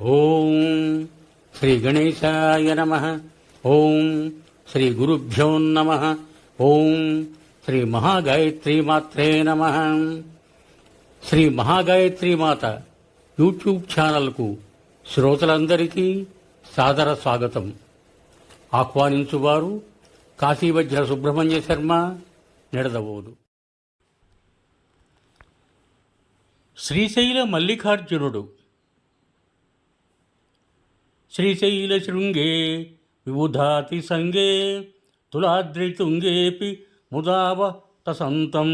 ఓం శ్రీ గణేశాయ నమ. ఓం శ్రీ గురుభ్యో నమ. ఓం శ్రీ మహాగాయత్రి మాత్రే నమ. శ్రీ మహాగాయత్రి మాత యూట్యూబ్ ఛానల్కు శ్రోతలందరికీ సాదర స్వాగతం. ఆహ్వానించువారు కాశీవజ్ర సుబ్రహ్మణ్య శర్మ నిడదవోదు. శ్రీశైల మల్లికార్జునుడు శ్రీశైలశృంగే విబుధాతి సంగే తులాద్రితుంగేపి ముదావతసంతం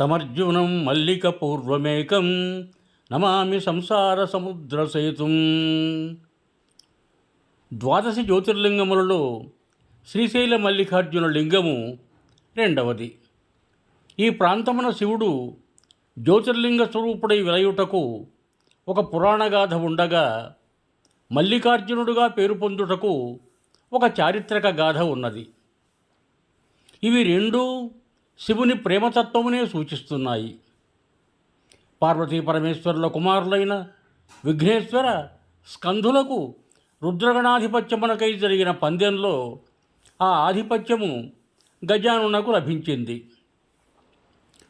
తమర్జునం మల్లికపూర్వమేకం నమామి సంసార సముద్ర సేతుం. ద్వాదశి జ్యోతిర్లింగములలో శ్రీశైల మల్లికార్జున లింగము రెండవది. ఈ ప్రాంతమున శివుడు జ్యోతిర్లింగ స్వరూపుడై విలయుటకు ఒక పురాణగాథ ఉండగా మల్లికార్జునుడుగా పేరు పొందుటకు ఒక చారిత్రక గాథ ఉన్నది. ఇవి రెండూ శివుని ప్రేమతత్వమునే సూచిస్తున్నాయి. పార్వతీ పరమేశ్వరుల కుమారులైన విఘ్నేశ్వర స్కంధులకు రుద్రగణాధిపత్యమునకై జరిగిన పందెంలో ఆ ఆధిపత్యము గజానునకు లభించింది.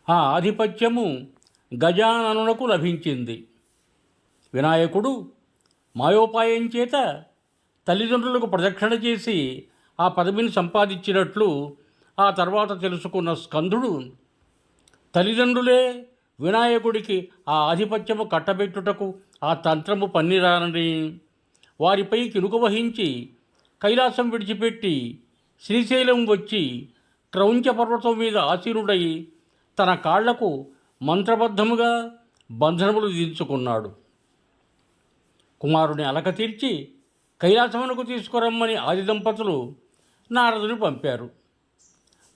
ఆ ఆధిపత్యము గజాననునకు లభించింది. వినాయకుడు మాయోపాయం చేత తల్లిదండ్రులకు ప్రదక్షిణ చేసి ఆ పదవిని సంపాదించినట్లు ఆ తర్వాత తెలుసుకున్న స్కందుడు తల్లిదండ్రులే వినాయకుడికి ఆ ఆధిపత్యము కట్టబెట్టుటకు ఆ తంత్రము పన్నిరానని వారిపై కినుక వహించి కైలాసం విడిచిపెట్టి శ్రీశైలం వచ్చి క్రౌంచ పర్వతం మీద ఆసీనుడై తన కాళ్ళకు మంత్రబద్ధముగా బంధనములు దించుకున్నాడు. కుమారుని అలక తీర్చి కైలాసమునకు తీసుకురమ్మని ఆది దంపతులు నారదుని పంపారు.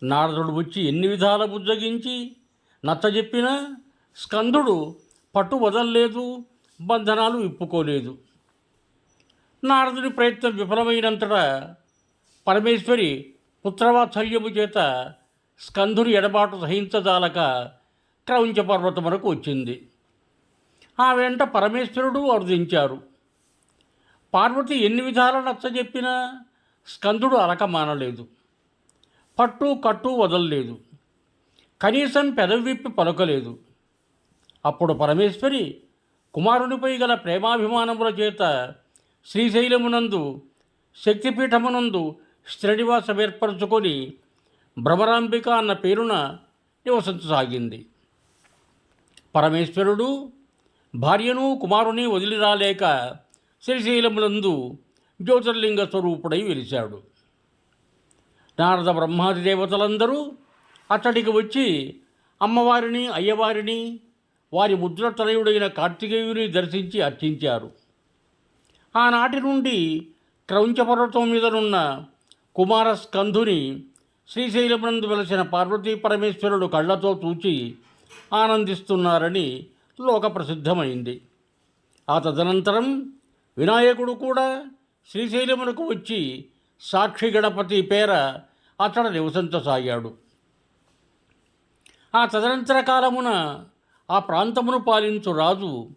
నారదుడు వచ్చి ఎన్ని విధాల బుజ్జగించి నచ్చజెప్పినా స్కందుడు పట్టు వదల్లేదు బంధనాలు విప్పుకోలేదు నారదుని ప్రయత్నం విఫలమైనంతటా పరమేశ్వరి పుత్రవాత్సల్యము చేత స్కందుని ఎడబాటు సహించదాలక క్రౌంచ పర్వతమునకు వచ్చింది. ఆ వెంట పరమేశ్వరుడు వర్ధించారు పార్వతి ఎన్ని విధాల నచ్చజెప్పినా స్కందుడు అలక మానలేదు. పట్టు కట్టు వదలలేదు. కనీసం పెదవి విప్పి పలకలేదు. అప్పుడు పరమేశ్వరి కుమారునిపై గల ప్రేమాభిమానముల చేత శ్రీశైలమునందు శక్తిపీఠమునందు శ్రీనివాసం ఏర్పరచుకొని భ్రమరాంబిక అన్న పేరున నివసించసాగింది. పరమేశ్వరుడు భార్యను కుమారుని వదిలి రాలేక శ్రీశైలమునందు జ్యోతిర్లింగ స్వరూపుడై వెలిశాడు. నారద బ్రహ్మాది దేవతలందరూ అతడికి వచ్చి అమ్మవారిని అయ్యవారిని వారి ముద్రతనయుడైన కార్తికేయుని దర్శించి అర్చించారు. ఆనాటి నుండి క్రౌంచపర్వతం మీదనున్న కుమారస్కంధుని శ్రీశైలమునందు వెలసిన పార్వతీ పరమేశ్వరుడు కళ్ళతో చూచి ఆనందిస్తున్నారని లోక ప్రసిద్ధమైంది ఆ తదనంతరం వినాయకుడు కూడా శ్రీశైలమునకు వచ్చి సాక్షి గణపతి పేర అతడు నివసించసాగాడు ఆ తదనంతర కాలమున ఆ ప్రాంతమును పాలించు రాజు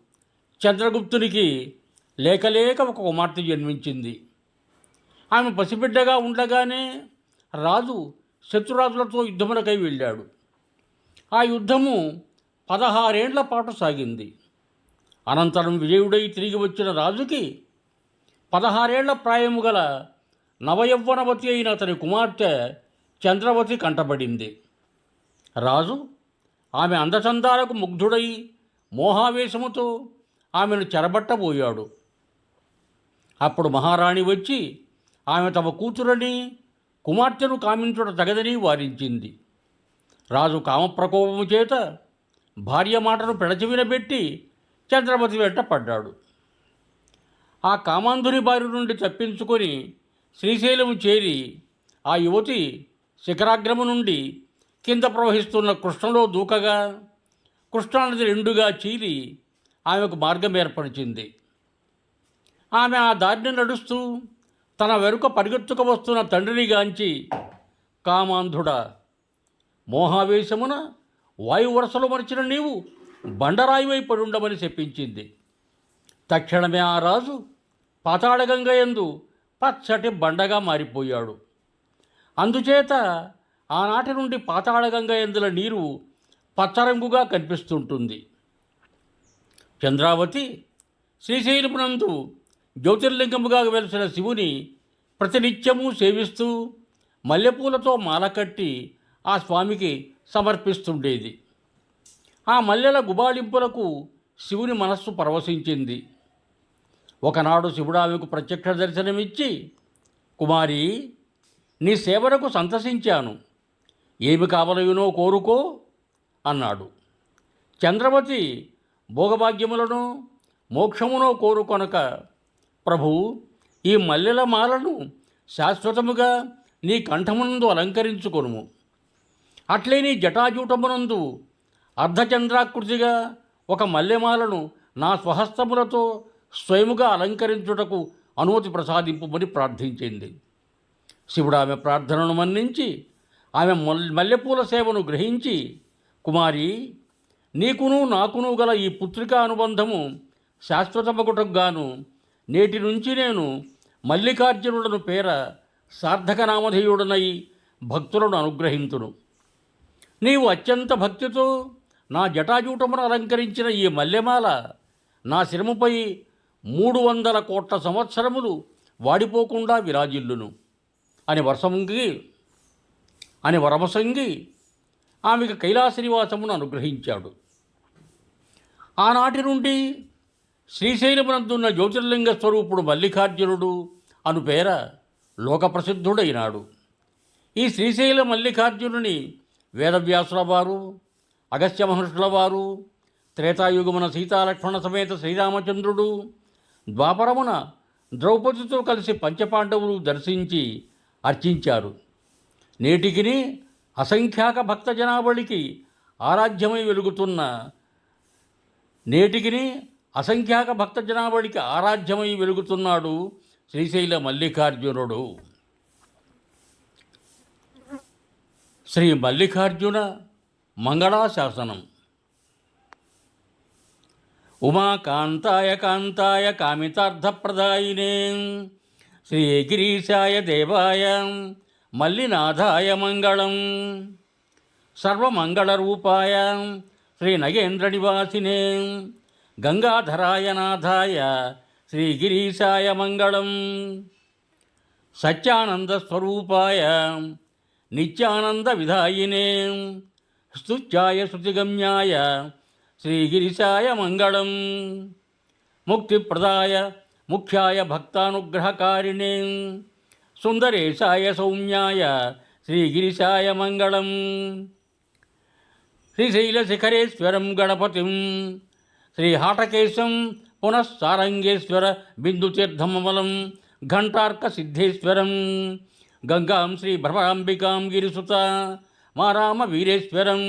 చంద్రగుప్తునికి లేకలేక ఒక కుమార్తె జన్మించింది. ఆమె పసిబిడ్డగా ఉండగానే రాజు శత్రురాజులతో యుద్ధమునకై వెళ్ళాడు. ఆ యుద్ధము పదహారేండ్ల పాటు సాగింది. అనంతరం విజయుడై తిరిగి వచ్చిన రాజుకి పదహారేళ్ళ ప్రాయము గల నవయవ్వనవతి అయిన అతని కుమార్తె చంద్రవతి కంటబడింది రాజు ఆమె అందచందాలకు ముగ్ధుడై మోహావేశముతో ఆమెను చెరబట్టబోయాడు. అప్పుడు మహారాణి వచ్చి ఆమె తమ కూతురని కుమార్తెను కామించుట తగదని వారించింది. రాజు కామప్రకోపము చేత భార్య మాటను పెడచెవినబెట్టి చంద్రమతి వెంట పడ్డాడు. ఆ కామాంధుని బారి నుండి తప్పించుకొని శ్రీశైలము చేరి ఆ యువతి శిఖరాగ్రము నుండి కింద ప్రవహిస్తున్న కృష్ణలో దూకగా కృష్ణానది రెండుగా చీలి ఆమెకు మార్గం ఏర్పరిచింది. ఆమె ఆ దారిని నడుస్తూ తన వెనుక పరిగెత్తుకు వస్తున్న తండ్రిని గాంచి కామాంధుడ మోహావేశమున వాయువరసలు మరిచిన నీవు బండరాయివై పడుండమని చెప్పించింది. తక్షణమే ఆ రాజు పాతాళగంగయందు పచ్చటి బండగా మారిపోయాడు. అందుచేత ఆనాటి నుండి పాతాళగంగ ఎందుల నీరు పచ్చరంగుగా కనిపిస్తుంటుంది. చంద్రావతి శ్రీశైలమునందు జ్యోతిర్లింగముగా వెలిసిన శివుని ప్రతినిత్యము సేవిస్తూ మల్లెపూలతో మాల కట్టి ఆ స్వామికి సమర్పిస్తుండేది. ఆ మల్లెల గుబాళింపులకు శివుని మనస్సు పరవశించింది. ఒకనాడు శివుడు ఆమెకు ప్రత్యక్ష దర్శనమిచ్చి కుమారి నీ సేవలకు సంతసించాను. ఏమి కావలయునో కోరుకో అన్నాడు. చంద్రవతి భోగభాగ్యములను మోక్షమునో కోరుకొనక ప్రభు ఈ మల్లెల మాలను శాశ్వతముగా నీ కంఠమునందు అలంకరించుకొనుము. అట్లే నీ జటాజూటమునందు అర్ధచంద్రాకృతిగా ఒక మల్లెమాలను నా స్వహస్తములతో స్వయముగా అలంకరించుటకు అనుమతి ప్రసాదింపుమని ప్రార్థించింది. శివుడు ఆమె ప్రార్థనను మన్నించి ఆమె మల్- మల్లెపూల సేవను గ్రహించి కుమారి నీకును నాకును గల ఈ పుత్రికా అనుబంధము శాశ్వతమగుటకు నేటి నుంచి నేను మల్లికార్జునుడను పేర సార్థక నామధేయుడనై భక్తులను అనుగ్రహించును నీవు అత్యంత భక్తితో నా జటాజూటమును అలంకరించిన ఈ మల్లెమాల నా శ్రమపై మూడు వందల కోట్ల సంవత్సరములు వాడిపోకుండా విరాజిల్లును. అని వరసంగి అని వరమసంగి ఆమెకు కైలాసనివాసమును అనుగ్రహించాడు. ఆనాటి నుండి శ్రీశైలమునందున్న జ్యోతిర్లింగ స్వరూపుడు మల్లికార్జునుడు అను పేర లోకప్రసిద్ధుడైనాడు. ఈ శ్రీశైల మల్లికార్జునుని వేదవ్యాసుల వారు అగస్త్య మహర్షుల వారు త్రేతాయుగమున సీతాలక్ష్మణ సమేత శ్రీరామచంద్రుడు ద్వాపరమున ద్రౌపదితో కలిసి పంచపాండవులు దర్శించి అర్చించారు. నేటికిని అసంఖ్యాక భక్త జనాబళికి ఆరాధ్యమై వెలుగుతున్న నేటికిని అసంఖ్యాక భక్త జనాబడికి ఆరాధ్యమై వెలుగుతున్నాడు శ్రీశైల మల్లికార్జునుడు. శ్రీ మల్లికార్జున మంగళాశాసనం. ఉమాకాంతాయ కాంతాయ కామితార్థప్రదాయినే. శ్రీగిరీశాయ దేవాయ మల్లినాథాయ మంగళం. సర్వమంగళరూపాయ శ్రీ నగేంద్ర నివాసినే. గంగాధరాయ నాథాయ శ్రీగిరీశాయ మంగళం. సత్యానంద స్వరూపాయ నిత్యానంద విధాయినే. స్తుత్యాయ శృతిగమ్యాయ శ్రీగిరిశాయ మంగళం. ముక్తిప్రదాయ ముఖ్యాయ భక్తానుగ్రహకారిణే. సుందరేశాయ సౌమ్యాయ శ్రీగిరిశాయ మంగళం. శ్రీశైలశిఖరేశ్వరం గణపతిం. శ్రీహాటకేశం పునఃసారంగేశ్వర బిందుతీర్థమమలం ఘంటార్కసిద్ధేశ్వరం. గంగాం శ్రీ భ్రమాంబికాం గిరిసుత. మారామ వీరేశ్వరం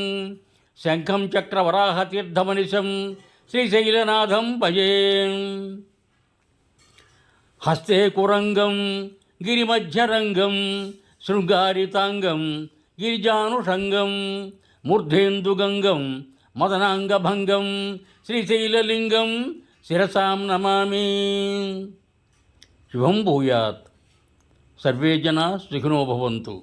శంఖం చక్రవరాహతీర్థమనిశం శ్రీశైలనాథం భజే. హస్తే కురంగం గిరిమధ్యరంగం శృంగారితాంగం గిరిజానుషంగం మూర్ధేందుగంగం మదనాంగభంగం శ్రీశైలలింగం శిరసాం నమామి. శుభం భూయాత్. సర్వే జనా సుఖినో భవంతు.